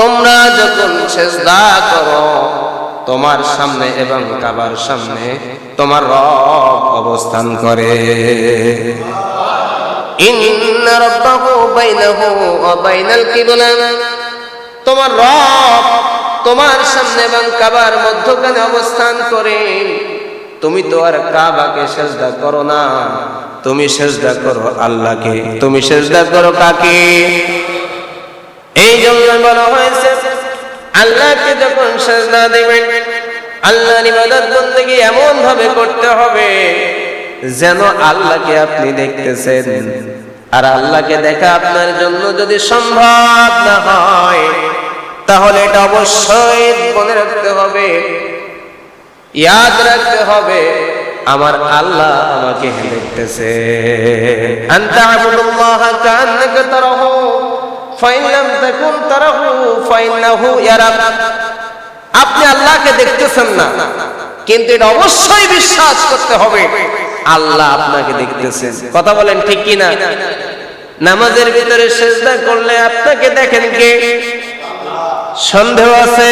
তোমরা যখন সেজদা করো, তোমার সামনে এবং কাবার সামনে তোমার রব অবস্থান করে। তোমার রব তোমার সামনে এবং কাবার মধ্যখানে অবস্থান করে। তুমি তো আর কাবাকে সেজদা করো না। তুমি সেজদা করো আল্লাহকে। তুমি সেজদা করো কাকে? এই জন্য বলা হয়েছে, আল্লাহকে যখন সেজদা দেবেন, আল্লাহর ইবাদত বন্দেগী এমন ভাবে করতে হবে যেন আল্লাহকে আপনি দেখতেছেন। আর আল্লাহকে দেখা আপনার জন্য যদি সম্ভব না হয়, তাহলে এটা অবশ্যই মনে রাখতে হবে, ইয়াদ রাখতে হবে, আমার আল্লাহ আমাকে দেখতেছে। আনতা আবুদুল্লাহ কান্নাকা তারাহু আপনি আল্লাহকে দেখতেছেন না, কিন্তু এটা অবশ্যই বিশ্বাস করতে হবে, আল্লাহ আপনাকে দেখতেছেন। কথা বলেন ঠিক কি না নামাজের ভিতরে সেজদা করলে আপনাকে দেখেন কে? সন্দেহ আছে?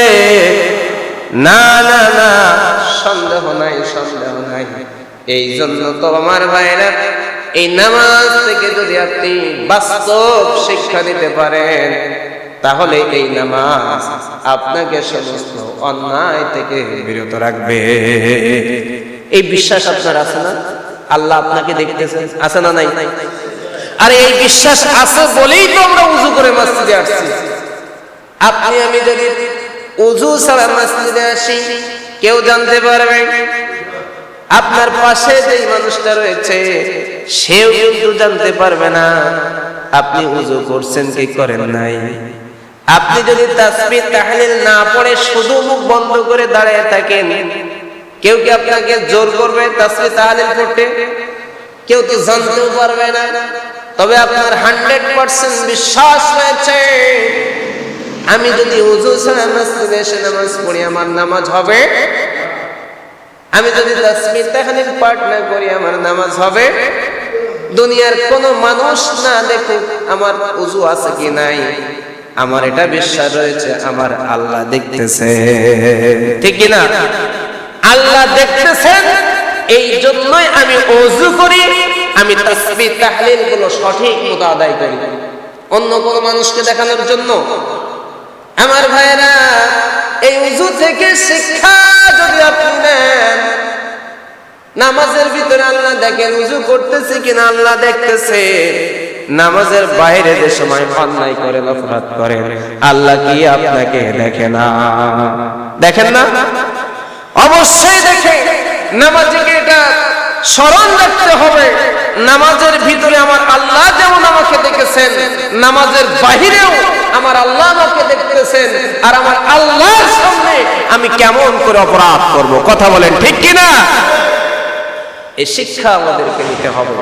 না না না, সন্দেহ নাই সন্দেহ নাই। এই জন্য তো আমার ভাইরা এই নামাজ থেকে যদি আপনি বাস্তব শিক্ষা নিতে পারেন, তাহলে এই নামাজ আপনাকে সমস্ত অন্যায় থেকে বিরত রাখবে। এই বিশ্বাস আপনার আছে না? আল্লাহ আপনাকে দেখতেছেন, আছে না নাই? আর এই বিশ্বাস আছে বলেই তো আমরা উজু করে মসজিদে আসছি। আপনি আমি যদি উজু ছাড়া মসজিদে আসি, কেউ জানতে পারবে? আপনার পাশে যেই মানুষটা রয়েছে, সেও কিন্তু জানতে পারবে না, আপনি উজু করছেন কি করেন নাই। আপনি যদি তাসবিহ তাহলিল না পড়ে শুধু মুখ বন্ধ করে দাঁড়িয়ে থাকেন, কেউ কি আপনাকে জোর করবে তাসবিহ তাহলিল পড়তে? কেউ তো জানতেও পারবে না। তবে আপনার হান্ড্রেড পার্সেন্ট বিশ্বাস রয়েছে, আমি যদি উজু ছাড়া মসজিদে এসে নামাজ পড়ি আমার নামাজ হবে। আমি যদি তাসবিহ তাহলিল পাঠ না করি, আমার নামাজ হবে। দুনিয়ার কোন মানুষ না দেখুক আমার উজু আছে কি নাই। আমার এটা বিশ্বাস রয়েছে, আমার আল্লাহ দেখতেছে। ঠিক না? আল্লাহ দেখতেছেন এই জন্যই আমি অজু করি, আমি তাসবিহ তাহলিলগুলো সঠিক মতো আদায় করি। অন্য কোন মানুষকে দেখানোর জন্য? আমার ভাইরা এই উজু থেকে শিক্ষা নামাজের ভিতরে আল্লাহ দেখেন, উজু করতেছে কিনা আল্লাহ দেখতেছে। নামাজের বাইরে যে সময় অন্যায় করে অপরাধ করেন, আল্লাহ কি আপনাকে দেখে না? দেখেন না? অবশ্যই দেখে। নামাজিকে এটা স্মরণ রাখতে হবে। নামাজের ভিতরে আমার আল্লাহ যেমন আমাকে দেখেছেন, নামাজের বাহিরেও আমার আল্লাহ আমাকে দেখতেছেন, আর আমার আল্লাহর সামনে আমি কেমন করে অপরাধ করব? কথা বলেন ঠিক কিনা? এই শিক্ষা আমাদেরকে নিতে হবে।